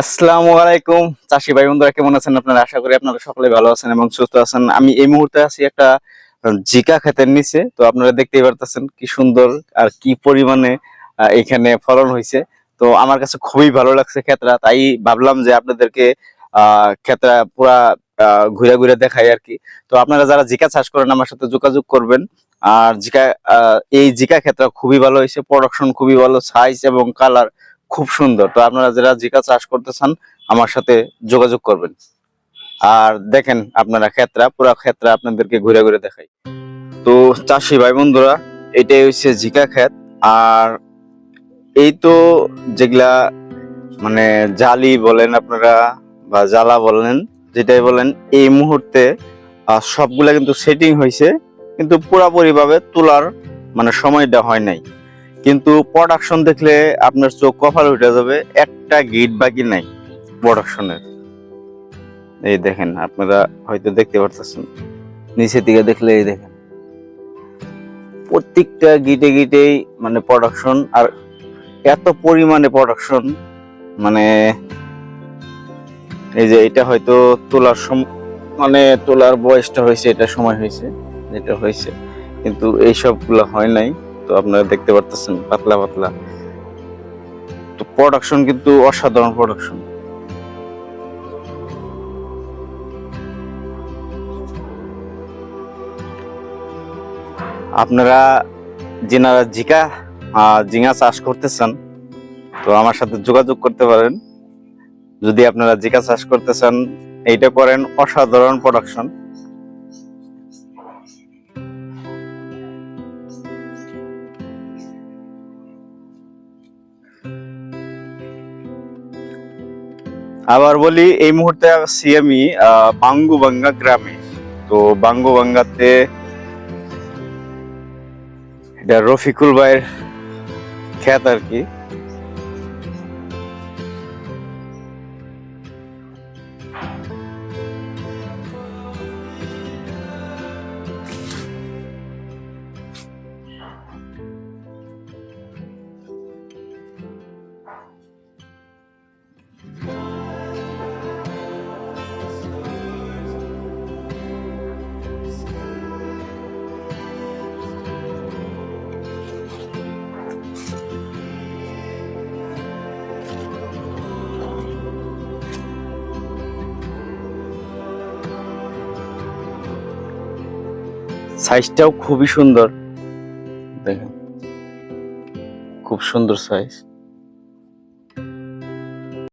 আসসালামু আলাইকুম। চাষি ভাই বন্ধুরা কেমন আছেন? আপনারা আশা করি আপনারা সকলে ভালো আছেন এবং সুস্থ আছেন। আমি এই মুহূর্তে আছি একটা জিকা ক্ষেতের নিচে। তো আপনারা দেখতেই পারতেছেন কি সুন্দর আর কি পরিমাণে এখানে ফলন হয়েছে তো আমার কাছে খুবই ভালো লাগছে ক্ষেতটা। তাই ভাবলাম যে আপনাদেরকে, আহ, ক্ষেতটা পুরা ঘুরে ঘুরে দেখাই আর কি। তো আপনারা যারা জিকা চাষ করেন, আমার সাথে যোগাযোগ করবেন। আর জিকা এই জিকা ক্ষেত্রে খুবই ভালো হয়েছে প্রোডাকশন খুবই ভালো সাইজ এবং কালার খুব সুন্দর। তো আপনারা যারা জিকা চাষ করতে চান, আমার সাথে যোগাযোগ করবেন। আর দেখেন আপনারা ক্ষেত্রা, পুরা ক্ষেত্রা আপনাদেরকে ঘুরে ঘুরে দেখাই। তো চাষি ভাই বন্ধুরা, এটাই হচ্ছে জিকা ক্ষেত। আর এই তো যেগুলা মানে জালি বলেন আপনারা, বা জ্বালা বলেন, যেটাই বলেন, এই মুহূর্তে সবগুলা কিন্তু সেটিং হয়েছে কিন্তু পুরাপুরি ভাবে তোলার মানে সময়টা হয় নাই। কিন্তু প্রোডাকশন দেখলে আপনার চোখ কপাল উঠে যাবে, একটা গিট বাকি নাই প্রোডাকশনের এই দেখেন, আপনারা হয়তো দেখতে পারতেছেন। নিচের দিকে দেখলে এই দেখেন। প্রত্যেকটা গিটে গিটেই মানে প্রোডাকশন আর এত পরিমাণে প্রোডাকশন মানে এই যে এটা হয়তো তোলার মানে তোলার বয়সটা হয়েছে, এটা সময় হয়েছে যেটা হয়েছে। কিন্তু এই সবগুলো হয় নাই। তো আপনারা দেখতে পারতেছেন, পাতলা পাতলা। তো প্রোডাকশন কিন্তু অসাধারণ প্রোডাকশন আপনারা যেনারা জিকা জিঙ্গা চাষ করতেছেন, তো আমার সাথে যোগাযোগ করতে পারেন। যদি আপনারা জিকা চাষ করতে চান, এইটা করেন অসাধারণ প্রোডাকশন আবার বলি, এই মুহূর্তে আছি আমি বাঙ্গুবাঙ্গা গ্রামে। তো বাঙ্গুবাঙ্গাতে এটা রফিকুল ভাইয়ের খ্যাত আর কি। সাইজটাও খুবই সুন্দর। দেখেন খুব সুন্দর সাইজ